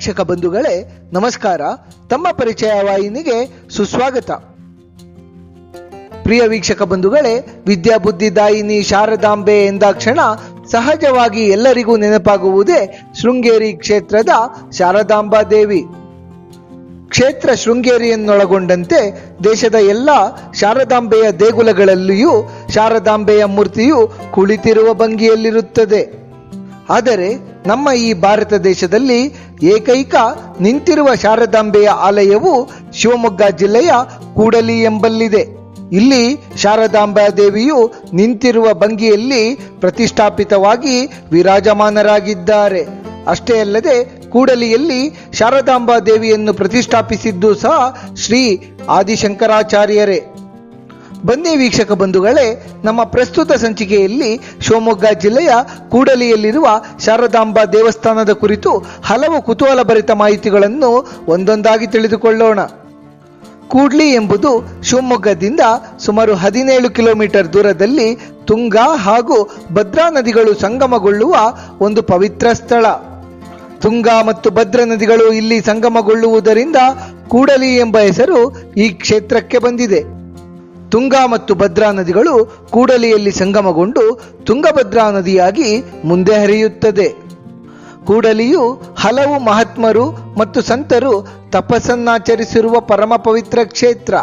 ವೀಕ್ಷಕ ಬಂಧುಗಳೇ, ನಮಸ್ಕಾರ. ತಮ್ಮ ಪರಿಚಯ ವಾಹಿನಿಗೆ ಸುಸ್ವಾಗತ. ಪ್ರಿಯ ವೀಕ್ಷಕ ಬಂಧುಗಳೇ, ವಿದ್ಯಾ ಬುದ್ಧಿದಾಯಿನಿ ಶಾರದಾಂಬೆ ಎಂದಾಕ್ಷಣ ಸಹಜವಾಗಿ ಎಲ್ಲರಿಗೂ ನೆನಪಾಗುವುದೇ ಶೃಂಗೇರಿ ಕ್ಷೇತ್ರದ ಶಾರದಾಂಬಾ ದೇವಿ. ಕ್ಷೇತ್ರ ಶೃಂಗೇರಿಯನ್ನೊಳಗೊಂಡಂತೆ ದೇಶದ ಎಲ್ಲ ಶಾರದಾಂಬೆಯ ದೇಗುಲಗಳಲ್ಲಿಯೂ ಶಾರದಾಂಬೆಯ ಮೂರ್ತಿಯು ಕುಳಿತಿರುವ ಭಂಗಿಯಲ್ಲಿರುತ್ತದೆ. ಆದರೆ ನಮ್ಮ ಈ ಭಾರತ ದೇಶದಲ್ಲಿ ಏಕೈಕ ನಿಂತಿರುವ ಶಾರದಾಂಬೆಯ ಆಲಯವು ಶಿವಮೊಗ್ಗ ಜಿಲ್ಲೆಯ ಕೂಡಲಿ ಎಂಬಲ್ಲಿದೆ. ಇಲ್ಲಿ ಶಾರದಾಂಬಾ ದೇವಿಯು ನಿಂತಿರುವ ಭಂಗಿಯಲ್ಲಿ ಪ್ರತಿಷ್ಠಾಪಿತವಾಗಿ ವಿರಾಜಮಾನರಾಗಿದ್ದಾರೆ. ಅಷ್ಟೇ ಅಲ್ಲದೆ ಕೂಡಲಿಯಲ್ಲಿ ಶಾರದಾಂಬಾ ದೇವಿಯನ್ನು ಪ್ರತಿಷ್ಠಾಪಿಸಿದ್ದು ಸಹ ಶ್ರೀ ಆದಿಶಂಕರಾಚಾರ್ಯರೇ. ಬನ್ನಿ ವೀಕ್ಷಕ ಬಂಧುಗಳೇ, ನಮ್ಮ ಪ್ರಸ್ತುತ ಸಂಚಿಕೆಯಲ್ಲಿ ಶಿವಮೊಗ್ಗ ಜಿಲ್ಲೆಯ ಕೂಡಲಿಯಲ್ಲಿರುವ ಶಾರದಾಂಬಾ ದೇವಸ್ಥಾನದ ಕುರಿತು ಹಲವು ಕುತೂಹಲಭರಿತ ಮಾಹಿತಿಗಳನ್ನು ಒಂದೊಂದಾಗಿ ತಿಳಿದುಕೊಳ್ಳೋಣ. ಕೂಡ್ಲಿ ಎಂಬುದು ಶಿವಮೊಗ್ಗದಿಂದ ಸುಮಾರು ಹದಿನೇಳು ಕಿಲೋಮೀಟರ್ ದೂರದಲ್ಲಿ ತುಂಗಾ ಹಾಗೂ ಭದ್ರಾ ನದಿಗಳು ಸಂಗಮಗೊಳ್ಳುವ ಒಂದು ಪವಿತ್ರ ಸ್ಥಳ. ತುಂಗಾ ಮತ್ತು ಭದ್ರಾ ನದಿಗಳು ಇಲ್ಲಿ ಸಂಗಮಗೊಳ್ಳುವುದರಿಂದ ಕೂಡಲಿ ಎಂಬ ಹೆಸರು ಈ ಕ್ಷೇತ್ರಕ್ಕೆ ಬಂದಿದೆ. ತುಂಗಾ ಮತ್ತು ಭದ್ರಾ ನದಿಗಳು ಕೂಡಲಿಯಲ್ಲಿ ಸಂಗಮಗೊಂಡು ತುಂಗಭದ್ರಾ ನದಿಯಾಗಿ ಮುಂದೆ ಹರಿಯುತ್ತದೆ. ಕೂಡಲಿಯು ಹಲವು ಮಹಾತ್ಮರು ಮತ್ತು ಸಂತರು ತಪಸ್ಸನ್ನಾಚರಿಸಿರುವ ಪರಮ ಪವಿತ್ರ ಕ್ಷೇತ್ರ.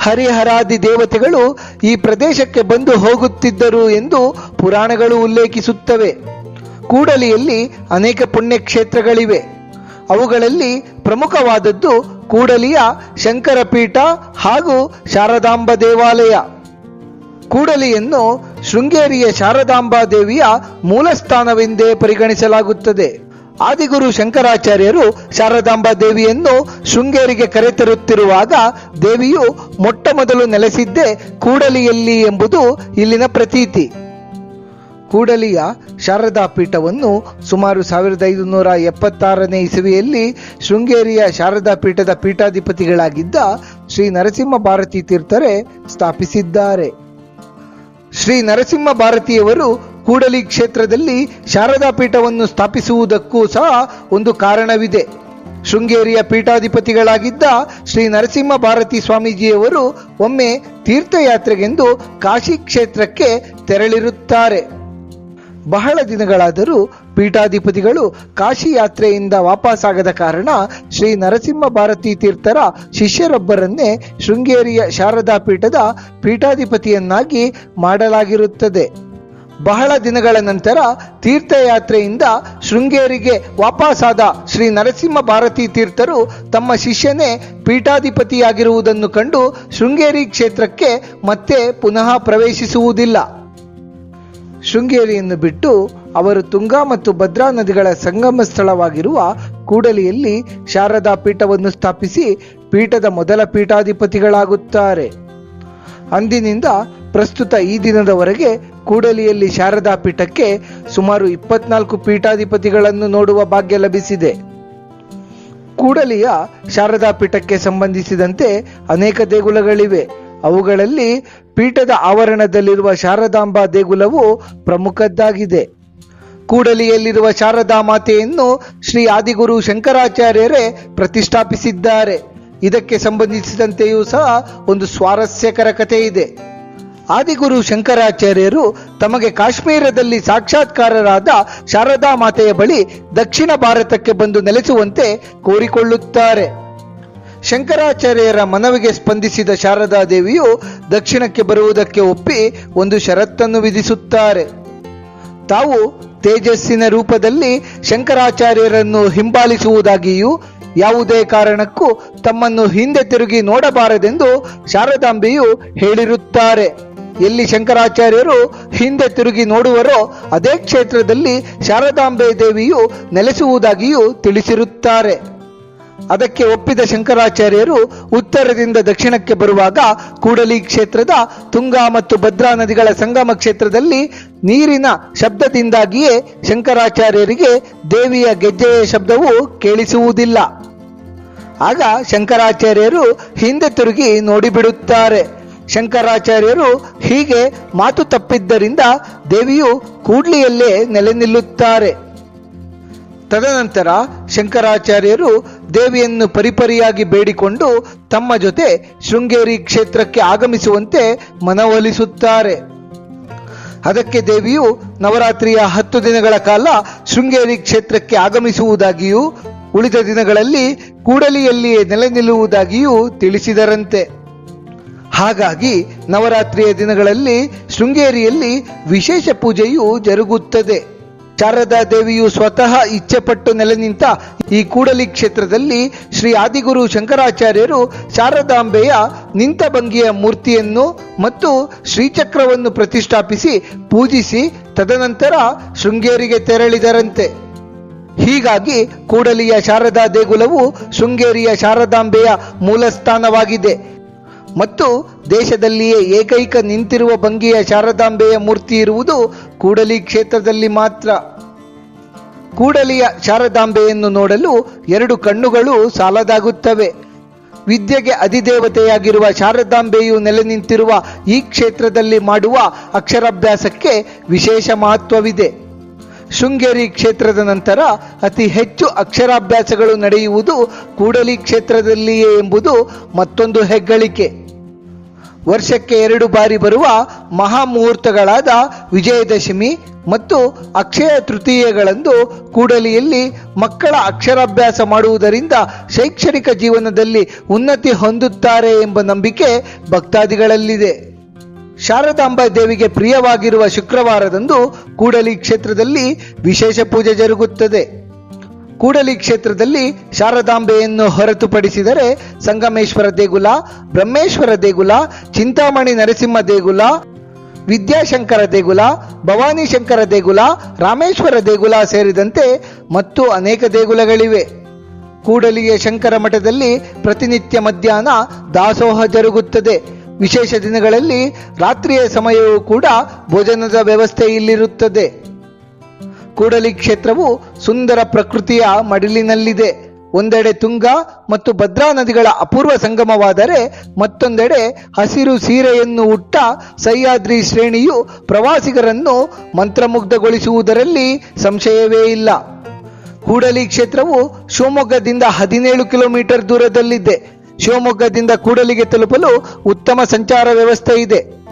ಹರಿಹರಾದಿ ದೇವತೆಗಳು ಈ ಪ್ರದೇಶಕ್ಕೆ ಬಂದು ಹೋಗುತ್ತಿದ್ದರು ಎಂದು ಪುರಾಣಗಳು ಉಲ್ಲೇಖಿಸುತ್ತವೆ. ಕೂಡಲಿಯಲ್ಲಿ ಅನೇಕ ಪುಣ್ಯಕ್ಷೇತ್ರಗಳಿವೆ. ಅವುಗಳಲ್ಲಿ ಪ್ರಮುಖವಾದದ್ದು ಕೂಡಲಿಯ ಶಂಕರಪೀಠ ಹಾಗೂ ಶಾರದಾಂಬ ದೇವಾಲಯ. ಕೂಡಲಿಯನ್ನು ಶೃಂಗೇರಿಯ ಶಾರದಾಂಬಾ ದೇವಿಯ ಮೂಲಸ್ಥಾನವೆಂದೇ ಪರಿಗಣಿಸಲಾಗುತ್ತದೆ. ಆದಿಗುರು ಶಂಕರಾಚಾರ್ಯರು ಶಾರದಾಂಬಾ ದೇವಿಯನ್ನು ಶೃಂಗೇರಿಗೆ ಕರೆತರುತ್ತಿರುವಾಗ ದೇವಿಯು ಮೊಟ್ಟಮೊದಲು ನೆಲೆಸಿದ್ದೇ ಕೂಡಲಿಯಲ್ಲಿ ಎಂಬುದು ಇಲ್ಲಿನ ಪ್ರತೀತಿ. ಕೂಡಲಿಯ ಶಾರದಾ ಪೀಠವನ್ನು ಸುಮಾರು ಸಾವಿರದ ಐದುನೂರ ಎಪ್ಪತ್ತಾರನೇ ಇಸವಿಯಲ್ಲಿ ಶೃಂಗೇರಿಯ ಶಾರದಾ ಪೀಠದ ಪೀಠಾಧಿಪತಿಗಳಾಗಿದ್ದ ಶ್ರೀ ನರಸಿಂಹ ಭಾರತಿ ತೀರ್ಥರೇ ಸ್ಥಾಪಿಸಿದ್ದಾರೆ. ಶ್ರೀ ನರಸಿಂಹ ಭಾರತಿಯವರು ಕೂಡಲಿ ಕ್ಷೇತ್ರದಲ್ಲಿ ಶಾರದಾ ಪೀಠವನ್ನು ಸ್ಥಾಪಿಸುವುದಕ್ಕೂ ಸಹ ಒಂದು ಕಾರಣವಿದೆ. ಶೃಂಗೇರಿಯ ಪೀಠಾಧಿಪತಿಗಳಾಗಿದ್ದ ಶ್ರೀ ನರಸಿಂಹ ಭಾರತಿ ಸ್ವಾಮೀಜಿಯವರು ಒಮ್ಮೆ ತೀರ್ಥಯಾತ್ರೆಗೆಂದು ಕಾಶಿ ಕ್ಷೇತ್ರಕ್ಕೆ ತೆರಳಿರುತ್ತಾರೆ. ಬಹಳ ದಿನಗಳಾದರೂ ಪೀಠಾಧಿಪತಿಗಳು ಕಾಶಿ ಯಾತ್ರೆಯಿಂದ ವಾಪಸ್ಸಾಗದ ಕಾರಣ ಶ್ರೀ ನರಸಿಂಹ ಭಾರತಿ ತೀರ್ಥರ ಶಿಷ್ಯರೊಬ್ಬರನ್ನೇ ಶೃಂಗೇರಿಯ ಶಾರದಾ ಪೀಠದ ಪೀಠಾಧಿಪತಿಯನ್ನಾಗಿ ಮಾಡಲಾಗಿರುತ್ತದೆ. ಬಹಳ ದಿನಗಳ ನಂತರ ತೀರ್ಥಯಾತ್ರೆಯಿಂದ ಶೃಂಗೇರಿಗೆ ವಾಪಸ್ಸಾದ ಶ್ರೀ ನರಸಿಂಹ ಭಾರತಿ ತೀರ್ಥರು ತಮ್ಮ ಶಿಷ್ಯನೇ ಪೀಠಾಧಿಪತಿಯಾಗಿರುವುದನ್ನು ಕಂಡು ಶೃಂಗೇರಿ ಕ್ಷೇತ್ರಕ್ಕೆ ಮತ್ತೆ ಪುನಃ ಪ್ರವೇಶಿಸುವುದಿಲ್ಲ. ಶೃಂಗೇರಿಯನ್ನು ಬಿಟ್ಟು ಅವರು ತುಂಗಾ ಮತ್ತು ಭದ್ರಾ ನದಿಗಳ ಸಂಗಮ ಸ್ಥಳವಾಗಿರುವ ಕೂಡಲಿಯಲ್ಲಿ ಶಾರದಾ ಪೀಠವನ್ನು ಸ್ಥಾಪಿಸಿ ಪೀಠದ ಮೊದಲ ಪೀಠಾಧಿಪತಿಗಳಾಗುತ್ತಾರೆ. ಅಂದಿನಿಂದ ಪ್ರಸ್ತುತ ಈ ದಿನದವರೆಗೆ ಕೂಡಲಿಯಲ್ಲಿ ಶಾರದಾ ಪೀಠಕ್ಕೆ ಸುಮಾರು ಇಪ್ಪತ್ನಾಲ್ಕು ಪೀಠಾಧಿಪತಿಗಳನ್ನು ನೋಡುವ ಭಾಗ್ಯ ಲಭಿಸಿದೆ. ಕೂಡಲಿಯ ಶಾರದಾ ಪೀಠಕ್ಕೆ ಸಂಬಂಧಿಸಿದಂತೆ ಅನೇಕ ದೇಗುಲಗಳಿವೆ. ಅವುಗಳಲ್ಲಿ ಪೀಠದ ಆವರಣದಲ್ಲಿರುವ ಶಾರದಾಂಬಾ ದೇಗುಲವು ಪ್ರಮುಖದ್ದಾಗಿದೆ. ಕೂಡಲಿಯಲ್ಲಿರುವ ಶಾರದಾ ಮಾತೆಯನ್ನು ಶ್ರೀ ಆದಿಗುರು ಶಂಕರಾಚಾರ್ಯರೇ ಪ್ರತಿಷ್ಠಾಪಿಸಿದ್ದಾರೆ. ಇದಕ್ಕೆ ಸಂಬಂಧಿಸಿದಂತೆಯೂ ಸಹ ಒಂದು ಸ್ವಾರಸ್ಯಕರ ಕಥೆ ಇದೆ. ಆದಿಗುರು ಶಂಕರಾಚಾರ್ಯರು ತಮಗೆ ಕಾಶ್ಮೀರದಲ್ಲಿ ಸಾಕ್ಷಾತ್ಕಾರರಾದ ಶಾರದಾ ಮಾತೆಯ ಬಳಿ ದಕ್ಷಿಣ ಭಾರತಕ್ಕೆ ಬಂದು ನೆಲೆಸುವಂತೆ ಕೋರಿಕೊಳ್ಳುತ್ತಾರೆ. ಶಂಕರಾಚಾರ್ಯರ ಮನವಿಗೆ ಸ್ಪಂದಿಸಿದ ಶಾರದಾ ದೇವಿಯು ದಕ್ಷಿಣಕ್ಕೆ ಬರುವುದಕ್ಕೆ ಒಪ್ಪಿ ಒಂದು ಷರತ್ತನ್ನು ವಿಧಿಸುತ್ತಾರೆ. ತಾವು ತೇಜಸ್ಸಿನ ರೂಪದಲ್ಲಿ ಶಂಕರಾಚಾರ್ಯರನ್ನು ಹಿಂಬಾಲಿಸುವುದಾಗಿಯೂ ಯಾವುದೇ ಕಾರಣಕ್ಕೂ ತಮ್ಮನ್ನು ಹಿಂದೆ ತಿರುಗಿ ನೋಡಬಾರದೆಂದು ಶಾರದಾಂಬೆಯು ಹೇಳಿರುತ್ತಾರೆ. ಎಲ್ಲಿ ಶಂಕರಾಚಾರ್ಯರು ಹಿಂದೆ ತಿರುಗಿ ನೋಡುವರೋ ಅದೇ ಕ್ಷೇತ್ರದಲ್ಲಿ ಶಾರದಾಂಬೆ ದೇವಿಯು ನೆಲೆಸುವುದಾಗಿಯೂ ತಿಳಿಸಿರುತ್ತಾರೆ. ಅದಕ್ಕೆ ಒಪ್ಪಿದ ಶಂಕರಾಚಾರ್ಯರು ಉತ್ತರದಿಂದ ದಕ್ಷಿಣಕ್ಕೆ ಬರುವಾಗ ಕೂಡಲಿ ಕ್ಷೇತ್ರದ ತುಂಗಾ ಮತ್ತು ಭದ್ರಾ ನದಿಗಳ ಸಂಗಮ ಕ್ಷೇತ್ರದಲ್ಲಿ ನೀರಿನ ಶಬ್ದದಿಂದಾಗಿಯೇ ಶಂಕರಾಚಾರ್ಯರಿಗೆ ದೇವಿಯ ಗೆಜ್ಜೆಯ ಶಬ್ದವು ಕೇಳಿಸುವುದಿಲ್ಲ. ಆಗ ಶಂಕರಾಚಾರ್ಯರು ಹಿಂದೆ ತಿರುಗಿ ನೋಡಿಬಿಡುತ್ತಾರೆ. ಶಂಕರಾಚಾರ್ಯರು ಹೀಗೆ ಮಾತು ತಪ್ಪಿದ್ದರಿಂದ ದೇವಿಯು ಕೂಡ್ಲಿಯಲ್ಲೇ ನೆಲೆ ನಿಲ್ಲುತ್ತಾರೆ ತದನಂತರ ಶಂಕರಾಚಾರ್ಯರು ದೇವಿಯನ್ನು ಪರಿಪರಿಯಾಗಿ ಬೇಡಿಕೊಂಡು ತಮ್ಮ ಜೊತೆ ಶೃಂಗೇರಿ ಕ್ಷೇತ್ರಕ್ಕೆ ಆಗಮಿಸುವಂತೆ ಮನವೊಲಿಸುತ್ತಾರೆ. ಅದಕ್ಕೆ ದೇವಿಯು ನವರಾತ್ರಿಯ ಹತ್ತು ದಿನಗಳ ಕಾಲ ಶೃಂಗೇರಿ ಕ್ಷೇತ್ರಕ್ಕೆ ಆಗಮಿಸುವುದಾಗಿಯೂ, ಉಳಿದ ದಿನಗಳಲ್ಲಿ ಕೂಡಲಿಯಲ್ಲಿಯೇ ನೆಲೆ ನಿಲ್ಲುವುದಾಗಿಯೂ ತಿಳಿಸಿದರಂತೆ. ಹಾಗಾಗಿ ನವರಾತ್ರಿಯ ದಿನಗಳಲ್ಲಿ ಶೃಂಗೇರಿಯಲ್ಲಿ ವಿಶೇಷ ಪೂಜೆಯು ಜರುಗುತ್ತದೆ. ಶಾರದಾ ದೇವಿಯು ಸ್ವತಃ ಇಚ್ಛೆಪಟ್ಟು ನೆಲೆ ನಿಂತ ಈ ಕೂಡಲಿ ಕ್ಷೇತ್ರದಲ್ಲಿ ಶ್ರೀ ಆದಿಗುರು ಶಂಕರಾಚಾರ್ಯರು ಶಾರದಾಂಬೆಯ ನಿಂತ ಭಂಗಿಯ ಮೂರ್ತಿಯನ್ನು ಮತ್ತು ಶ್ರೀಚಕ್ರವನ್ನು ಪ್ರತಿಷ್ಠಾಪಿಸಿ ಪೂಜಿಸಿ ತದನಂತರ ಶೃಂಗೇರಿಗೆ ತೆರಳಿದರಂತೆ. ಹೀಗಾಗಿ ಕೂಡಲಿಯ ಶಾರದಾ ದೇಗುಲವು ಶೃಂಗೇರಿಯ ಶಾರದಾಂಬೆಯ ಮೂಲಸ್ಥಾನವಾಗಿದೆ. ಮತ್ತು ದೇಶದಲ್ಲಿಯೇ ಏಕೈಕ ನಿಂತಿರುವ ಭಂಗಿಯ ಶಾರದಾಂಬೆಯ ಮೂರ್ತಿ ಇರುವುದು ಕೂಡಲಿ ಕ್ಷೇತ್ರದಲ್ಲಿ ಮಾತ್ರ. ಕೂಡಲಿಯ ಶಾರದಾಂಬೆಯನ್ನು ನೋಡಲು ಎರಡು ಕಣ್ಣುಗಳು ಸಾಲದಾಗುತ್ತವೆ. ವಿದ್ಯೆಗೆ ಅಧಿದೇವತೆಯಾಗಿರುವ ಶಾರದಾಂಬೆಯು ನೆಲೆ ನಿಂತಿರುವ ಈ ಕ್ಷೇತ್ರದಲ್ಲಿ ಮಾಡುವ ಅಕ್ಷರಾಭ್ಯಾಸಕ್ಕೆ ವಿಶೇಷ ಮಹತ್ವವಿದೆ. ಶೃಂಗೇರಿ ಕ್ಷೇತ್ರದ ನಂತರ ಅತಿ ಹೆಚ್ಚು ಅಕ್ಷರಾಭ್ಯಾಸಗಳು ನಡೆಯುವುದು ಕೂಡಲಿ ಕ್ಷೇತ್ರದಲ್ಲಿಯೇ ಎಂಬುದು ಮತ್ತೊಂದು ಹೆಗ್ಗಳಿಕೆ. ವರ್ಷಕ್ಕೆ ಎರಡು ಬಾರಿ ಬರುವ ಮಹಾಮುಹೂರ್ತಗಳಾದ ವಿಜಯದಶಮಿ ಮತ್ತು ಅಕ್ಷಯ ತೃತೀಯಗಳಂದು ಕೂಡಲಿಯಲ್ಲಿ ಮಕ್ಕಳ ಅಕ್ಷರಾಭ್ಯಾಸ ಮಾಡುವುದರಿಂದ ಶೈಕ್ಷಣಿಕ ಜೀವನದಲ್ಲಿ ಉನ್ನತಿ ಹೊಂದುತ್ತಾರೆ ಎಂಬ ನಂಬಿಕೆ ಭಕ್ತಾದಿಗಳಲ್ಲಿದೆ. ಶಾರದಾಂಬ ದೇವಿಗೆ ಪ್ರಿಯವಾಗಿರುವ ಶುಕ್ರವಾರದಂದು ಕೂಡಲಿ ಕ್ಷೇತ್ರದಲ್ಲಿ ವಿಶೇಷ ಪೂಜೆ ಜರುಗುತ್ತದೆ. ಕೂಡಲಿ ಕ್ಷೇತ್ರದಲ್ಲಿ ಶಾರದಾಂಬೆಯನ್ನು ಹೊರತುಪಡಿಸಿದರೆ ಸಂಗಮೇಶ್ವರ ದೇಗುಲ, ಬ್ರಹ್ಮೇಶ್ವರ ದೇಗುಲ, ಚಿಂತಾಮಣಿ ನರಸಿಂಹ ದೇಗುಲ, ವಿದ್ಯಾಶಂಕರ ದೇಗುಲ, ಭವಾನಿ ಶಂಕರ ದೇಗುಲ, ರಾಮೇಶ್ವರ ದೇಗುಲ ಸೇರಿದಂತೆ ಮತ್ತು ಅನೇಕ ದೇಗುಲಗಳಿವೆ. ಕೂಡಲಿಯ ಶಂಕರ ಮಠದಲ್ಲಿ ಪ್ರತಿನಿತ್ಯ ಮಧ್ಯಾಹ್ನ ದಾಸೋಹ ಜರುಗುತ್ತದೆ. ವಿಶೇಷ ದಿನಗಳಲ್ಲಿ ರಾತ್ರಿಯ ಸಮಯವೂ ಕೂಡ ಭೋಜನದ ವ್ಯವಸ್ಥೆ ಇಲ್ಲಿರುತ್ತದೆ. ಕೂಡಲಿ ಕ್ಷೇತ್ರವು ಸುಂದರ ಪ್ರಕೃತಿಯ ಮಡಿಲಿನಲ್ಲಿದೆ. ಒಂದೆಡೆ ತುಂಗಾ ಮತ್ತು ಭದ್ರಾ ನದಿಗಳ ಅಪೂರ್ವ ಸಂಗಮವಾದರೆ ಮತ್ತೊಂದೆಡೆ ಹಸಿರು ಸೀರೆಯನ್ನು ಉಟ್ಟ ಸಹ್ಯಾದ್ರಿ ಶ್ರೇಣಿಯು ಪ್ರವಾಸಿಗರನ್ನು ಮಂತ್ರಮುಗ್ಧಗೊಳಿಸುವುದರಲ್ಲಿ ಸಂಶಯವೇ ಇಲ್ಲ. ಕೂಡಲಿ ಕ್ಷೇತ್ರವು ಶಿವಮೊಗ್ಗದಿಂದ ಹದಿನೇಳು ಕಿಲೋಮೀಟರ್ ದೂರದಲ್ಲಿದೆ. ಶಿವಮೊಗ್ಗದಿಂದ ಕೂಡಲಿಗೆ ತಲುಪಲು ಉತ್ತಮ ಸಂಚಾರ ವ್ಯವಸ್ಥೆ ಇದೆ.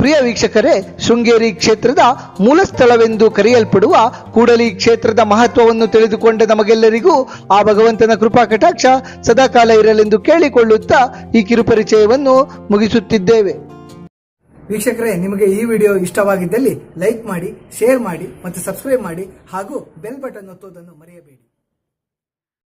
ಪ್ರಿಯ ವೀಕ್ಷಕರೇ, ಶೃಂಗೇರಿ ಕ್ಷೇತ್ರದ ಮೂಲ ಸ್ಥಳವೆಂದು ಕರೆಯಲ್ಪಡುವ ಕೂಡಲಿ ಕ್ಷೇತ್ರದ ಮಹತ್ವವನ್ನು ತಿಳಿದುಕೊಂಡ ನಮಗೆಲ್ಲರಿಗೂ ಆ ಭಗವಂತನ ಕೃಪಾ ಕಟಾಕ್ಷ ಸದಾಕಾಲ ಇರಲೆಂದು ಕೇಳಿಕೊಳ್ಳುತ್ತಾ ಈ ಕಿರುಪರಿಚಯವನ್ನು ಮುಗಿಸುತ್ತಿದ್ದೇವೆ. ವೀಕ್ಷಕರೇ, ನಿಮಗೆ ಈ ವಿಡಿಯೋ ಇಷ್ಟವಾಗಿದ್ದಲ್ಲಿ ಲೈಕ್ ಮಾಡಿ, ಶೇರ್ ಮಾಡಿ ಮತ್ತು ಸಬ್ಸ್ಕ್ರೈಬ್ ಮಾಡಿ ಹಾಗೂ ಬೆಲ್ ಬಟನ್ ಒತ್ತುವುದನ್ನು ಮರೆಯಬೇಡಿ.